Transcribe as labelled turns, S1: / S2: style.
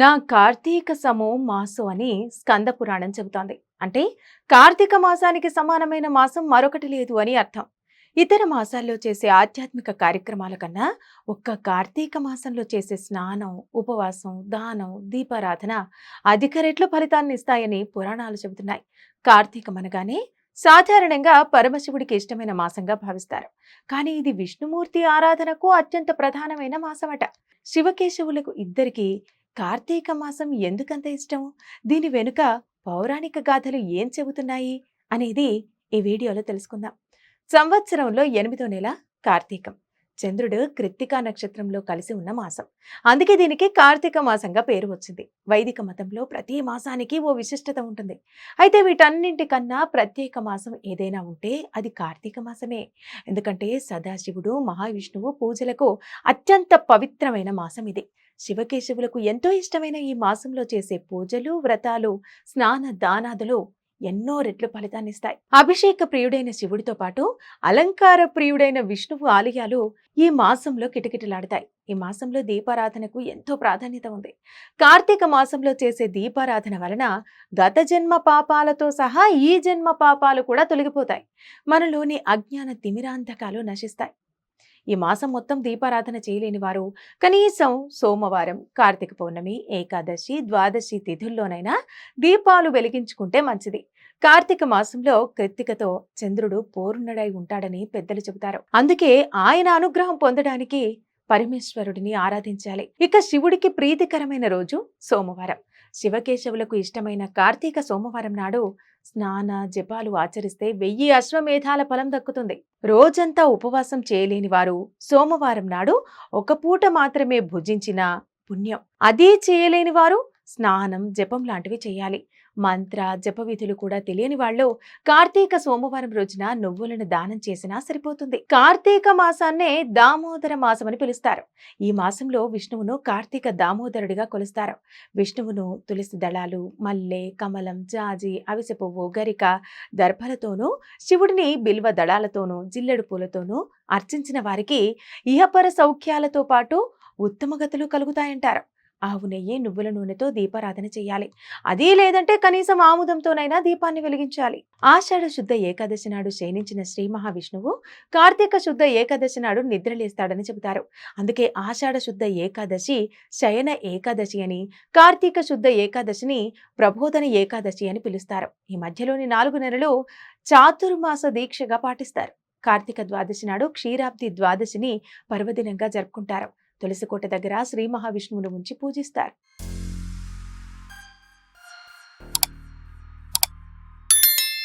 S1: నా కార్తీక సమో మాసు అని స్కంద పురాణం చెబుతోంది. అంటే కార్తీక మాసానికి సమానమైన మాసం మరొకటి లేదు అని అర్థం. ఇతర మాసాల్లో చేసే ఆధ్యాత్మిక కార్యక్రమాల కన్నా ఒక్క కార్తీక మాసంలో చేసే స్నానం ఉపవాసం దానం దీపారాధన అధిక రెట్లు ఫలితాన్ని ఇస్తాయని పురాణాలు చెబుతున్నాయి. కార్తీకం అనగానే సాధారణంగా పరమశివుడికి ఇష్టమైన మాసంగా భావిస్తారు. కానీ ఇది విష్ణుమూర్తి ఆరాధనకు అత్యంత ప్రధానమైన మాసమట. శివకేశవులకు ఇద్దరికి కార్తీక మాసం ఎందుకంత ఇష్టం? దీని వెనుక పౌరాణిక గాథలు ఏం చెబుతున్నాయి? అనేది ఈ వీడియోలో తెలుసుకుందాం. సంవత్సరంలో ఎనిమిదో నెల కార్తీకం. చంద్రుడు కృత్తికా నక్షత్రంలో కలిసి ఉన్న మాసం. అందుకే దీనికి కార్తీక మాసంగా పేరు వచ్చింది. వైదిక మతంలో ప్రతి మాసానికి ఓ విశిష్టత ఉంటుంది. అయితే వీటన్నింటికన్నా ప్రత్యేక మాసం ఏదైనా ఉంటే అది కార్తీక మాసమే. ఎందుకంటే సదాశివుడు మహావిష్ణువు పూజలకు అత్యంత పవిత్రమైన మాసం ఇది. శివకేశవులకు ఎంతో ఇష్టమైన ఈ మాసంలో చేసే పూజలు వ్రతాలు స్నాన దానాదులు ఎన్నో రెట్లు ఫలితాన్నిస్తాయి. అభిషేక ప్రియుడైన శివుడితో పాటు అలంకార ప్రియుడైన విష్ణువు ఆలయాలు ఈ మాసంలో కిటకిటలాడతాయి. ఈ మాసంలో దీపారాధనకు ఎంతో ప్రాధాన్యత ఉంది. కార్తీక మాసంలో చేసే దీపారాధన వలన గత జన్మ పాపాలతో సహా ఈ జన్మ పాపాలు కూడా తొలగిపోతాయి. మనలోని అజ్ఞాన తిమిరాంధకాలు నశిస్తాయి. ఈ మాసం మొత్తం దీపారాధన చేయలేని వారు కనీసం సోమవారం కార్తీక పౌర్ణమి ఏకాదశి ద్వాదశి తిథుల్లోనైనా దీపాలు వెలిగించుకుంటే మంచిది. కార్తీక మాసంలో కృత్తికతో చంద్రుడు పూర్ణుడై ఉంటాడని పెద్దలు చెబుతారు. అందుకే ఆయన అనుగ్రహం పొందడానికి పరమేశ్వరుడిని ఆరాధించాలి. ఇక శివుడికి ప్రీతికరమైన రోజు సోమవారం. శివకేశవులకు ఇష్టమైన కార్తీక సోమవారం నాడు స్నాన జపాలు ఆచరిస్తే వెయ్యి అశ్వమేధాల ఫలం దక్కుతుంది. రోజంతా ఉపవాసం చేయలేని వారు సోమవారం నాడు ఒక పూట మాత్రమే భుజించిన పుణ్యం. అదే చేయలేని వారు స్నానం జపం లాంటివి చేయాలి. మంత్ర జప విధులు కూడా తెలియని వాళ్ళు కార్తీక సోమవారం రోజున నువ్వులను దానం చేసినా సరిపోతుంది. కార్తీక మాసాన్నే దామోదర మాసం అని పిలుస్తారు. ఈ మాసంలో విష్ణువును కార్తీక దామోదరుడిగా కొలుస్తారు. విష్ణువును తులసి దళాలు మల్లె కమలం జాజి అవిసె పువ్వు గరిక దర్భలతోనూ శివుడిని బిల్వ దళాలతోనూ జిల్లెడు పూలతోనూ అర్చించిన వారికి ఇహపర సౌఖ్యాలతో పాటు ఉత్తమగతులు కలుగుతాయంటారు. ఆవు నెయ్యి నువ్వుల నూనెతో దీపారాధన చేయాలి. అదీ లేదంటే కనీసం ఆముదంతోనైనా దీపాన్ని వెలిగించాలి. ఆషాఢ శుద్ధ ఏకాదశి నాడు శయనించిన శ్రీ మహావిష్ణువు కార్తీక శుద్ధ ఏకాదశి నాడు నిద్రలేస్తాడని చెబుతారు. అందుకే ఆషాఢ శుద్ధ ఏకాదశి శయన ఏకాదశి అని కార్తీక శుద్ధ ఏకాదశిని ప్రబోధన ఏకాదశి అని పిలుస్తారు. ఈ మధ్యలోని నాలుగు నెలలు చాతుర్మాస దీక్షగా పాటిస్తారు. కార్తీక ద్వాదశి నాడు క్షీరాబ్ది ద్వాదశిని పర్వదినంగా జరుపుకుంటారు. తులసికోట దగ్గర శ్రీ మహావిష్ణువును ఉంచి పూజిస్తారు.